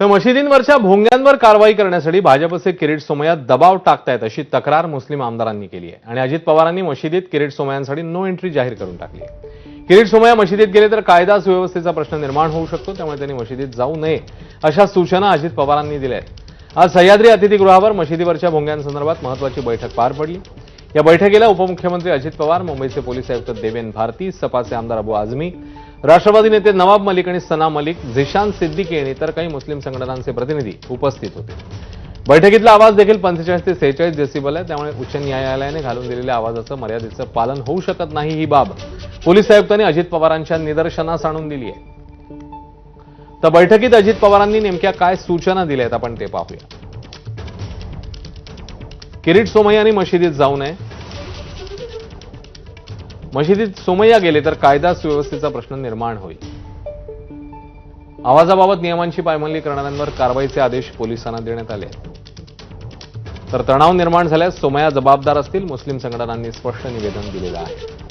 तर मशिदींवरच्या भोंग्यांवर कारवाई करण्यासाठी भाजपचे किरीट सोमय्या दबाव टाकतायत अशी तक्रार मुस्लिम आमदारांनी केली आहे. आणि अजित पवारांनी मशिदीत किरीट सोमय्यांसाठी नो एंट्री जाहीर करून टाकली आहे. किरीट सोमय्या मशिदीत गेले तर कायदा सुव्यवस्थेचा प्रश्न निर्माण होऊ शकतो त्यामुळे त्यांनी मशिदीत जाऊ नये अशा सूचना अजित पवारांनी दिल्या आहेत. आज सह्याद्री अतिथीगृहावर मशिदीवरच्या भोंग्यांसंदर्भात महत्वाची बैठक पार पडली. या बैठकीला उपमुख्यमंत्री अजित पवार मुंबईचे पोलीस आयुक्त देवेन भारती सपाचे आमदार अबू आझमी राष्ट्रवादी नेते नवाब मलिक आणि सना मलिक झिशान सिद्दीकी आणि इतर काही मुस्लिम संघटनांचे प्रतिनिधी उपस्थित होते. बैठकीतला आवाज देखील पंचेचाळीस ते सेहेचाळीस डेसिबल आहे. त्यामुळे उच्च न्यायालयाने घालून दिलेल्या आवाजाचं मर्यादेचं पालन होऊ शकत नाही ही बाब पोलीस आयुक्तांनी अजित पवारांच्या निदर्शनास आणून दिली आहे. तर बैठकीत अजित पवारांनी नेमक्या काय सूचना दिल्या आहेत? आपण ते पाहूया. किरीट सोमय्यांनी मशिदीत जाऊ नये. मशिदीत सोमय्या गेले तर कायदा सुव्यवस्थेचा प्रश्न निर्माण होईल. आवाजाबाबत नियमांची पायमल्ली करणाऱ्यांवर कारवाईचे आदेश पोलिसांना देण्यात आले. तर तणाव निर्माण झाल्यास सोमया जबाबदार असतील मुस्लिम संघटनांनी स्पष्ट निवेदन दिलेलं आहे.